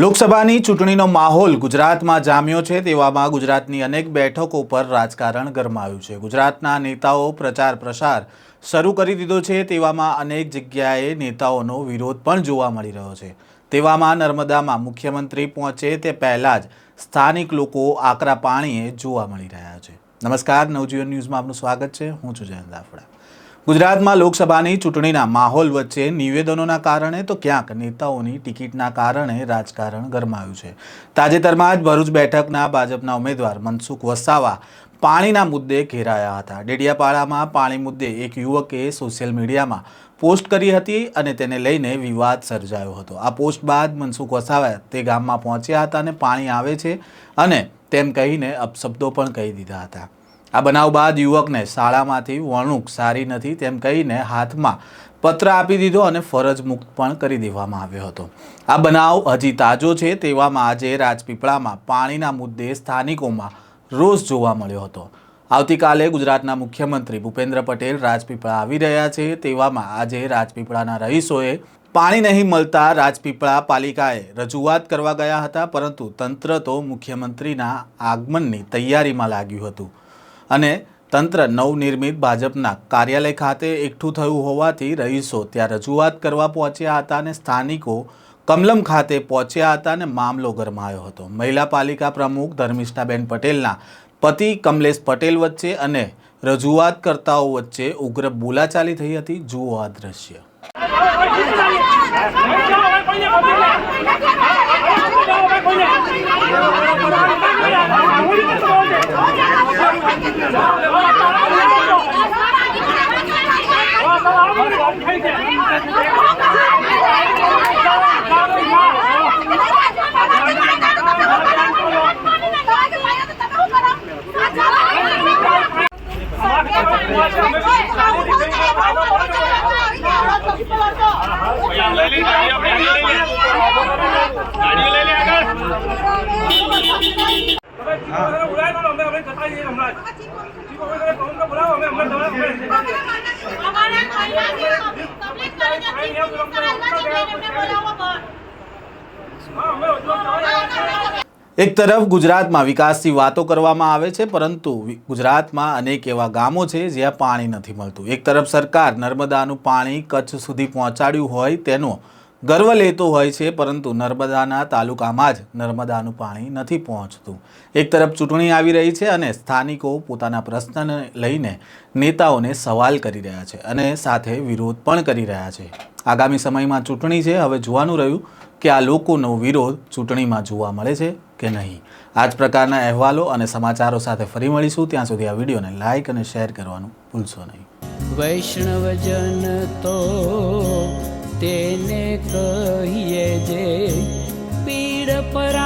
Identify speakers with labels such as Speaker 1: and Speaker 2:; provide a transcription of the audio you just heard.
Speaker 1: લોકસભાની ચૂંટણીનો માહોલ ગુજરાતમાં જામ્યો છે તેવામાં ગુજરાતની અનેક બેઠકો પર રાજકારણ ગરમાયું છે. ગુજરાતના નેતાઓ પ્રચાર પ્રસાર શરૂ કરી દીધો છે તેવામાં અનેક જગ્યાએ નેતાઓનો વિરોધ પણ જોવા મળી રહ્યો છે. તેવામાં નર્મદામાં મુખ્યમંત્રી પહોંચે તે પહેલાં જ સ્થાનિક લોકો આકરા પાણીએ જોવા મળી રહ્યા છે. નમસ્કાર, નવજીવન ન્યૂઝમાં આપનું સ્વાગત છે. હું છું જયંત દાફડા ગુજરાતમાં લોકસભાની ચૂંટણીના માહોલ વચ્ચે નિવેદનોના કારણે તો ક્યાંક નેતાઓની ટિકિટના કારણે રાજકારણ ગરમાયું છે. તાજેતરમાં જ ભરૂચ બેઠકના ભાજપના ઉમેદવાર મનસુખ વસાવા પાણીના મુદ્દે ઘેરાયા હતા. ડેડિયાપાડામાં પાણી મુદ્દે એક યુવકે સોશિયલ મીડિયામાં પોસ્ટ કરી હતી અને તેને લઈને વિવાદ સર્જાયો હતો. આ પોસ્ટ બાદ મનસુખ વસાવા તે ગામમાં પહોંચ્યા હતા અને પાણી આવે છે અને તેમ કહીને અપશબ્દો પણ કહી દીધા હતા. આ બનાવ બાદ યુવકને શાળામાંથી વણુક સારી નથી તેમ કહીને હાથમાં પત્ર આપી દીધો અને ફરજ મુક્ત પણ કરી દેવામાં આવ્યો હતો. આ બનાવ હજી તાજો છે તેવામાં આજે રાજપીપળામાં પાણીના મુદ્દે સ્થાનિકોમાં રોષ જોવા મળ્યો હતો. આવતીકાલે ગુજરાતના મુખ્યમંત્રી ભૂપેન્દ્ર પટેલ રાજપીપળા આવી રહ્યા છે તેવામાં આજે રાજપીપળાના રહીશોએ પાણી નહીં મળતા રાજપીપળા પાલિકાએ રજૂઆત કરવા ગયા હતા પરંતુ તંત્ર તો મુખ્યમંત્રીના આગમનની તૈયારીમાં લાગ્યું હતું. અને તંત્ર નવનિર્મિત ભાજપના કાર્યાલય ખાતે એકઠું થયું હોવાથી રહીશો ત્યાં રજૂઆત કરવા પહોંચ્યા હતા અને સ્થાનિકો કમલમ ખાતે પહોંચ્યા હતા અને મામલો ગરમાયો હતો. મહિલા પાલિકા પ્રમુખ ધર્મિષ્ઠાબેન પટેલના પતિ કમલેશ પટેલ વચ્ચે અને રજૂઆત કરતાઓ વચ્ચે ઉગ્ર બોલાચાલી થઈ હતી. જુઓ આ દ્રશ્ય. એક તરફ ગુજરાતમાં વિકાસની વાતો કરવામાં આવે છે, પરંતુ ગુજરાતમાં અનેક એવા ગામો છે જ્યાં પાણી નથી મળતું. એક તરફ સરકાર નર્મદાનું પાણી કચ્છ સુધી પહોંચાડ્યું હોય તેનો ગર્વ લેતો હોય છે, પરંતુ નર્મદાના તાલુકામાં જ નર્મદાનું પાણી નથી પહોંચતું. એક તરફ ચૂંટણી આવી રહી છે અને સ્થાનિકો પોતાના પ્રશ્નને લઈને નેતાઓને સવાલ કરી રહ્યા છે અને સાથે વિરોધ પણ કરી રહ્યા છે. આગામી સમયમાં ચૂંટણી છે. હવે જોવાનું રહ્યું કે આ લોકોનો વિરોધ ચૂંટણીમાં જોવા મળે છે કે નહીં. આ જ પ્રકારના અહેવાલો અને સમાચારો સાથે ફરી મળીશું. ત્યાં સુધી આ વિડીયોને લાઇક અને શેર કરવાનું ભૂલશો નહીં.
Speaker 2: વૈષ્ણવજન તો તેને કહીએ જે પીડ પર